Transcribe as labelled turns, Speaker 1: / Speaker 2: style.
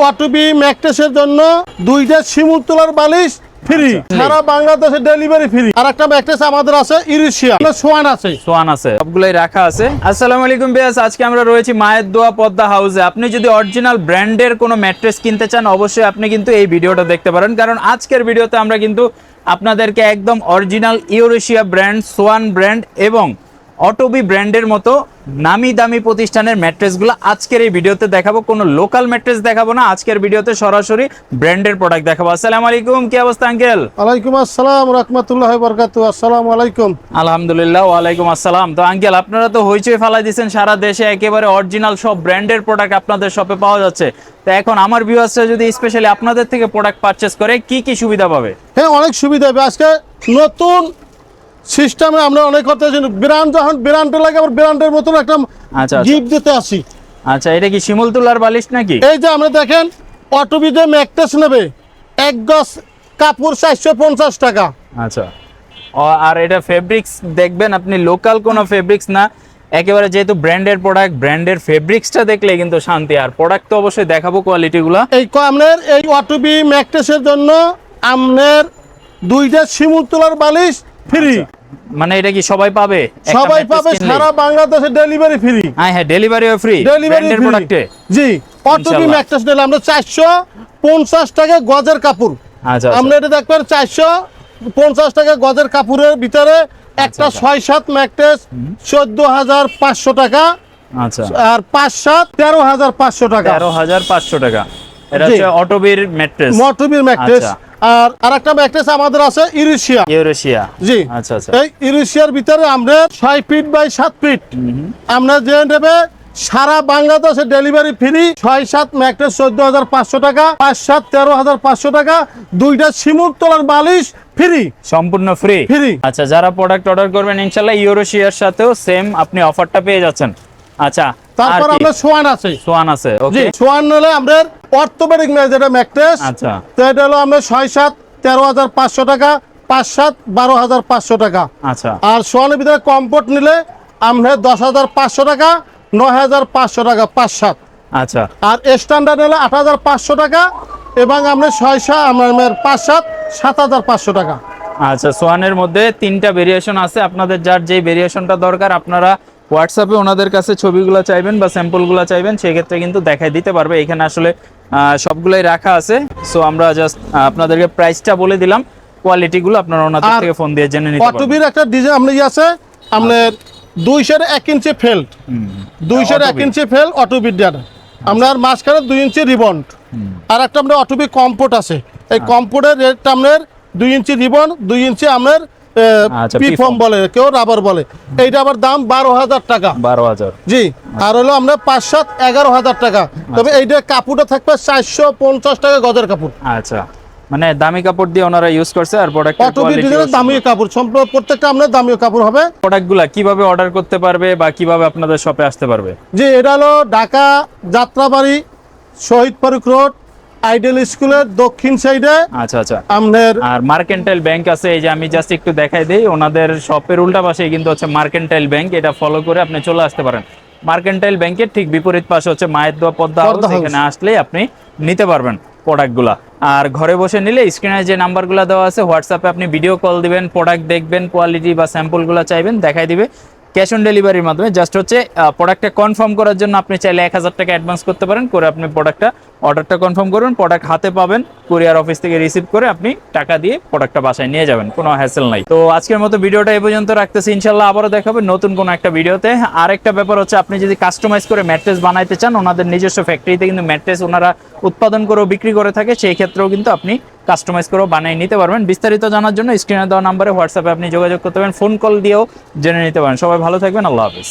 Speaker 1: ওয়াটুবি ম্যাকটেসের জন্য দুইটা শিমুল তোলার বালিশ ফ্রি
Speaker 2: আচ্ছা।
Speaker 1: সারা বাংলাদেশে ডেলিভারি ফ্রি আর একটা আমাদের আছে ইরিশিয়া সোয়ান আছে।
Speaker 2: সোয়ান আছে সবগুলাই রাখা আছে। আসসালামু আলাইকুম বিয়াস আজকে আমরা রয়েছি মায়ের দোয়া পদ্মা হাউসে আপনি যদি অরিজিনাল ব্র্যান্ডের কোনো ম্যাট্রেস কিনতে চান অবশ্যই আপনি কিন্তু এই ভিডিওটা দেখতে পারেন। কারণ আজকের ভিডিওতে আমরা কিন্তু আপনাদেরকে একদম original Eurasia brand Swan brand এবং অটোবি ব্র্যান্ডের মতো নামি দামি প্রতিষ্ঠানের ম্যাট্রেসগুলো আজকের এই ভিডিওতে দেখাবো। কোনো লোকাল ম্যাট্রেস দেখাবো না। আজকের ভিডিওতে সরাসরি ব্র্যান্ডের প্রোডাক্ট দেখাবো। আসসালামু আলাইকুম। কি অবস্থা আঙ্কেল?
Speaker 1: ওয়ালাইকুম আসসালাম রহমতুল্লাহ বরকাত আসসালামু আলাইকুম।
Speaker 2: আলহামদুলিল্লাহ ওয়ালাইকুম আসসালাম। তো আঙ্কেল আপনারা তো হইচই ফালাই দিচ্ছেন সারা দেশে একেবারে অরিজিনাল সব ব্র্যান্ডের প্রোডাক্ট আপনাদের শপে পাওয়া যাচ্ছে। তো এখন আমার ভিউয়ার্সরা যদি স্পেশালি আপনাদের থেকে প্রোডাক্ট পারচেস করে কি কি সুবিধা পাবে?
Speaker 1: হ্যাঁ অনেক সুবিধা হবে। আজকে নতুন সিস্টেমে আমরা অনেক করতে ব্র্যান্ড যখন ব্র্যান্ডে লাগে আবার ব্র্যান্ডের মতন একটা
Speaker 2: আচ্ছা, আচ্ছা।
Speaker 1: গিফট দিতে আসি।
Speaker 2: আচ্ছা এটা কি শিমুল তুলার বালিশ নাকি?
Speaker 1: এই যে আমরা দেখেন অটোবিতে ম্যাকটেস নেবে। এক গজ কাপড় চারশো পঞ্চাশ টাকা।
Speaker 2: আচ্ছা। আর এটা ফেব্রিক্স দেখবেন আপনি লোকাল কোনো ফেব্রিক্স না। একেবারে যেহেতু ব্র্যান্ডের প্রোডাক্ট ব্র্যান্ডের ফেব্রিক্সটা দেখলে কিন্তু শান্তি। আর প্রোডাক্ট তো অবশ্যই দেখাবো কোয়ালিটিগুলো
Speaker 1: এই আপনার এই অটোবি ম্যাকটেসের জন্য আপনার দুইটা শিমুল তোলার বালিশ ফ্রি
Speaker 2: মানে এটা কি সবাই পাবে?
Speaker 1: সবাই পাবে সারা বাংলাদেশে ডেলিভারি ফ্রি
Speaker 2: হ্যাঁ হ্যাঁ ডেলিভারিও ফ্রি
Speaker 1: ডেলিভারি
Speaker 2: প্রোডাক্টে
Speaker 1: জি অটোবি
Speaker 2: ইনশাল্লাহ।
Speaker 1: ম্যাকটেস নিলে আমরা চারশো পঞ্চাশ টাকা গজের কাপড়।
Speaker 2: আচ্ছা
Speaker 1: আমরা এটা দেখবেন চারশো পঞ্চাশ টাকা গজের কাপড়ের ভিতরে একটা
Speaker 2: আচ্ছা।
Speaker 1: ছয় সাত ম্যাকটেস চোদ্দ হাজার পাঁচশো টাকা।
Speaker 2: আচ্ছা।
Speaker 1: আর পাঁচ সাত তেরো হাজার পাঁচশো টাকা।
Speaker 2: তেরো হাজার পাঁচশো টাকা। এটা। হচ্ছে অটোবির ম্যাট্রেস
Speaker 1: মটবির ম্যাকটেস
Speaker 2: আচ্ছা।
Speaker 1: আর আরেকটা ম্যাকটেস আমাদের আছে ইউরেশিয়া।
Speaker 2: ইউরেশিয়া।
Speaker 1: জি।
Speaker 2: আচ্ছা আচ্ছা।
Speaker 1: এই ইউরেশিয়ার ভিতরে আমরা ছয় ফিট বাই সাত ফিট। আমরা যে নেবে সারা বাংলাদেশে ডেলিভারি ফ্রি ছয় সাত ম্যাকটেস চোদ্দ হাজার পাঁচশো টাকা পাঁচ সাত তেরো হাজার পাঁচশো টাকা দুইটা সিমুর তোলার বালিশ ফ্রি।
Speaker 2: সম্পূর্ণ ফ্রি?
Speaker 1: Free।
Speaker 2: আচ্ছা যারা প্রোডাক্ট অর্ডার করবেন ইনশাল্লাহ ইউরোশিয়ার সাথেও সেম আপনি অফারটা পেয়ে যাচ্ছেন। আচ্ছা
Speaker 1: তারপর আমরা সোয়ান আছে।
Speaker 2: সোয়ান আছে ওকে।
Speaker 1: সোয়ান আমরা অর্থোপেডিক ম্যাকটেস
Speaker 2: আচ্ছা।
Speaker 1: তো এটা হলো আমরা ছয় সাত তেরো হাজার পাঁচশো টাকা পাঁচ সাত বারো হাজার পাঁচশো টাকা।
Speaker 2: আচ্ছা।
Speaker 1: আর সোয়ানের ভিতরে কম্পোর্ট নিলে আমরা দশ হাজার পাঁচশো টাকা নয় হাজার পাঁচশো টাকা পাঁচ সাত
Speaker 2: আচ্ছা।
Speaker 1: আর স্ট্যান্ডার্ড নিলে আট হাজার পাঁচশো টাকা এবং আমরা ছয় সাত আমার পাঁচ সাত সাত হাজার পাঁচশো টাকা।
Speaker 2: আচ্ছা সোয়ানের মধ্যে তিনটা ভেরিয়েশন আছে। আপনাদের যার যেই ভেরিয়েশনটা দরকার আপনারা হোয়াটসঅ্যাপে ওনাদের কাছে ছবিগুলো চাইবেন বা স্যাম্পলগুলো চাইবেন সেই ক্ষেত্রে কিন্তু দেখাই দিতে পারবে। এখানে আসলে সবগুলোই রাখা আছে। সো আমরা জাস্ট আপনাদেরকে প্রাইসটা বলে দিলাম। কোয়ালিটিগুলো আপনারা ওনাদের থেকে ফোন দিয়ে জেনে নিতে পারবেন।
Speaker 1: অটোবির একটা ডিজাইন আপনার ইয়ে আছে আপনার দুইশের এক ইঞ্চি ফেল্ট দুইশের এক। ইঞ্চি ফেল অটোবির ডাটা আপনার মাঝখানে দুই ইঞ্চি রিবন্ড আর একটা আপনার অটোবি কম্পোর্ট আছে। এই কম্পোর্টের রেটটা আপনার দুই ইঞ্চি রিবন দুই ইঞ্চি আপনার
Speaker 2: আচ্ছা,
Speaker 1: পি
Speaker 2: P-form।
Speaker 1: ফর্ম বলে কেউ রাবার বলে। এইটা আবার দাম বারো হাজার টাকা।
Speaker 2: বারো হাজার।
Speaker 1: জি আর হলো আমরা পাঁচ সাত এগারো হাজার টাকা। তবে এইটা কাপড়টা থাকবে চারশো পঞ্চাশ টাকা গজের কাপড়।
Speaker 2: আচ্ছা। মানে দামি কাপড় দিয়ে ওনারা ইউজ করছে আর প্রোডাক্ট
Speaker 1: অটোবি ডিজাইনের দামি কাপড়। সম্পূর্ণ প্রত্যেকটা আপনার দামি কাপড় হবে।
Speaker 2: প্রোডাক্টগুলো কীভাবে অর্ডার করতে পারবে বা কীভাবে আপনাদের শপে আসতে পারবে?
Speaker 1: যে এটা হলো ঢাকা যাত্রাবাড়ি শহীদ ফারুক রোড আইডেল স্কুলের দক্ষিণ সাইডে
Speaker 2: আচ্ছা আচ্ছা।
Speaker 1: আপনার
Speaker 2: আর মার্কেন্টাইল ব্যাংক আছে এই যে আমি জাস্ট একটু দেখাই দেই ওনাদের শপের উল্টা পাশে কিন্তু হচ্ছে মার্কেন্টাইল ব্যাংক এটা ফলো করে আপনি চলে আসতে পারেন। মার্কেন্টাইল ব্যাংকের ঠিক বিপরীত পাশে হচ্ছে মায়ের দোয়া পদ্মা। এখানে আসলেই আপনি নিতে পারবেন প্রোডাক্টগুলা আর ঘরে বসে নিলে স্ক্রিনে যে নাম্বারগুলো দেওয়া আছে হোয়াটসঅ্যাপে আপনি ভিডিও কল দিবেন প্রোডাক্ট দেখবেন কোয়ালিটি বা স্যাম্পলগুলো চাইবেন দেখাই দিবে। ক্যাশ অন ডেলিভারির মাধ্যমে, জাস্ট হচ্ছে প্রোডাক্টটা কনফার্ম করার জন্য আপনি চাইলে এক হাজার টাকা অ্যাডভান্স করতে পারেন, করে আপনি প্রোডাক্টটা অর্ডারটা কনফার্ম করবেন প্রোডাক্ট হাতে পাবেন কুরিয়ার অফিস থেকে রিসিভ করে আপনি টাকা দিয়ে প্রোডাক্টটা বাসায় নিয়ে যাবেন, কোনো হ্যাসেল নাই। তো আজকের মতো ভিডিওটা এই পর্যন্ত রাখতেছি ইনশাল্লাহ আবারও দেখাবে নতুন কোনো একটা ভিডিওতে। আরেকটা ব্যাপার হচ্ছে, আপনি যদি কাস্টমাইজ করে ম্যাট্রেস বানাইতে চান, ওনাদের নিজস্ব ফ্যাক্টরিতে কিন্তু ম্যাট্রেস ওনারা উৎপাদন করেও বিক্রি করে থাকে, সেই ক্ষেত্রেও কিন্তু আপনি কাস্টমাইজ করেও বানিয়ে নিতে পারবেন। বিস্তারিত জানার জন্য স্ক্রিনে দেওয়া নাম্বারে হোয়াটসঅ্যাপে আপনি যোগাযোগ করতে পারেন। ফোন কল দিয়েও জেনে নিতে পারেন। সবাই ভালো থাকবেন। আল্লাহ হাফিজ।